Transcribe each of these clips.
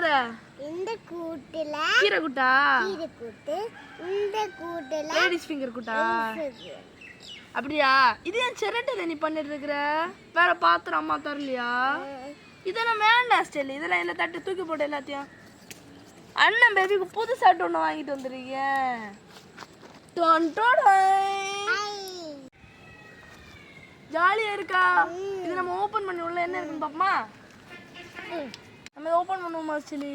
பண்ற இந்த கூட்டுல கீரை குட்டா? கீரை கூட்டு இந்த கூட்டுல லேடிஸ் ஃபிங்கர் குட்டா? இருக்கு. அப்படியா? இது ஏன் சிரட்டையில நீ பண்ணிட்டு இருக்கிற? வேற பாத்திரம் அம்மா தரலையா? இதெல்லாம் வேண்டாம் ஸ்டெல்லி. இதெல்லாம் இல்லை தட்டு தூக்கி போட்டு எல்லாத்தையும். அண்ணன் பேபிக்கு புது ஷர்ட் ஒன்று வாங்கிட்டு வந்துருக்கீங்க. ஜாலியா இருக்கா? இது நம்ம ஓபன் பண்ணி உள்ள என்ன இருக்குன்னு பாப்போமா? நம்ம ஓபன் பண்ணுவோமா ஸ்டெல்லி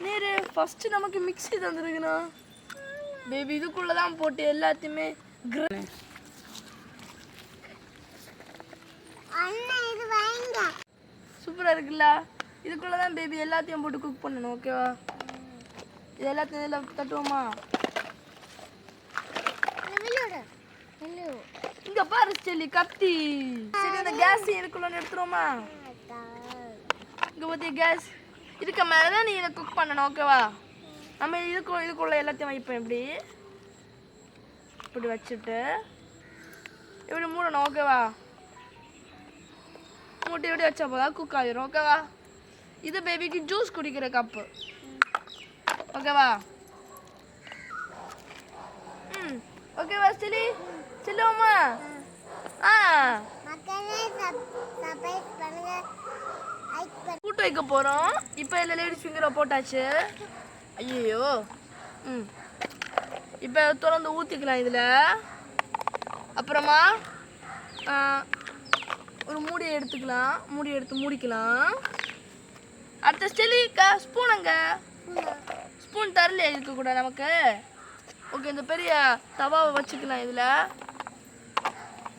நீரு ஃபர்ஸ்ட் நமக்கு மிக்ஸி தந்துருக்கணும் பேபி இதுக்குள்ள தான் போட்டு எல்லாத்தையுமே சூப்பரா இருக்குல்ல? இதுக்குள்ள தான் பேபி எல்லாத்தையும் போட்டு குக் பண்ணணும் ஓகேவா இது எல்லாத்தையும் இதில் தட்டுவோமா? இங்க பாரு செல்லி கத்தி. சரி இந்த கேஸ் இருக்குள்ளன்னு எடுத்துருவோமா? இங்க பத்தி கேஸ் இதுக்கு மேலே நீ இதை குக் பண்ணணும் ஓகேவா நம்ம இதுக்கு இதுக்குள்ள எல்லாத்தையும் வைப்போம் இப்படி இப்படி வச்சுட்டு இப்படி மூடணும் ஓகேவா மூட்டி இப்படி வச்சா போதா குக் ஆகிரும் ஓகேவா இது பேபிக்கு ஜூஸ் குடிக்கிற கப்பு ஓகேவா ம் ஓகேவா சிலி செல்லுவோமா? ஆ. கூட்டு வைக்க போகிறோம் இப்போ இதில் லேடிஸ் ஃபிங்கரை போட்டாச்சு. ஐயோ ம். இப்போ திறந்து ஊற்றிக்கலாம் இதில். அப்புறமா ஒரு மூடியை எடுத்துக்கலாம். மூடி எடுத்து மூடிக்கலாம். அடுத்த ஸ்டெலிக்கா ஸ்பூனுங்க ஸ்பூன். தரலையா? இதுக்கு கூட நமக்கு. ஓகே இந்த பெரிய தவாவை வச்சுக்கலாம் இதில்.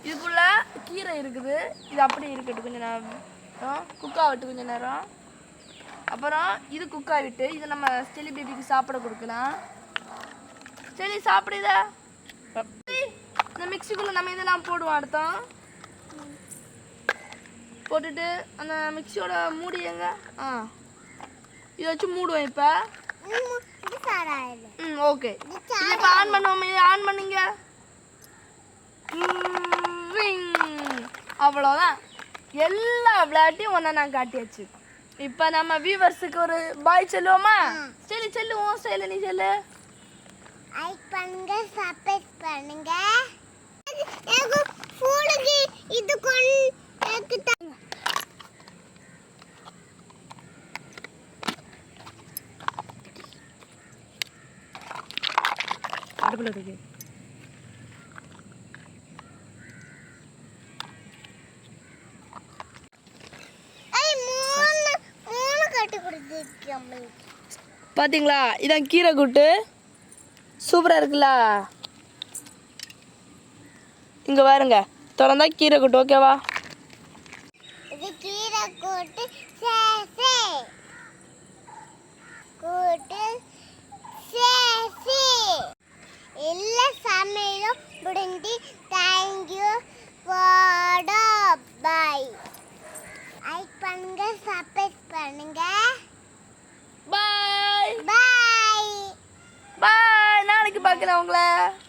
இதுக்குள்ள கீரை இருக்குது. இது அப்படியே இருக்கட்டும் கொஞ்ச நேரம். குக்கா விட்டு கொஞ்ச நேரம். அப்புறம் இது குக்கா விட்டு இது நம்ம ஸ்டெலி பேபிக்கு சாப்பிட கொடுக்கலாம். ஸ்டெலி சாப்பிடுதா இந்த மிக்சிக்குள்ள நம்ம இதெல்லாம் போடுவோம் அடுத்தோம் போட்டுட்டு அந்த மிக்சியோட மூடி எங்க? ஆ. இதை வச்சு மூடுவோம் இப்போ. ம், ஓகே. இப்போ ஆன் பண்ணுவோம் இது ஆன் பண்ணுங்க. ரிங். அவ்வளோதான் எல்லா விளையாட்டையும் ஒன்றா நான் காட்டியாச்சு இப்போ நம்ம வியூவர்ஸுக்கு ஒரு பாய் சொல்லுவோமா? சரி செல்லுவோம் சரி நீ சொல்லு. லைக் பண்ணுங்க சப்ஸ்கிரைப் பண்ணுங்க. எனக்கு ஃபோனுக்கு இது கொண்டு எனக்கு தாங்க. அடுப்பில் இருக்கு பார்த்தீங்களா இதான் கீரை கூட்டு. சூப்பராக இருக்குல்ல? இங்கே பாருங்க. திறந்தா கீரை கூட்டு ஓகேவா இது கீரை கூட்டு சே கூட்டு சே சே. எல்லா சமையலும் முடிஞ்சு thank you for bye like பண்ணுங்க சப்ஸ்கிரைப் பண்ணுங்க. பாய் பாய் பாய் நாளைக்கு பார்க்கலாம் உங்களை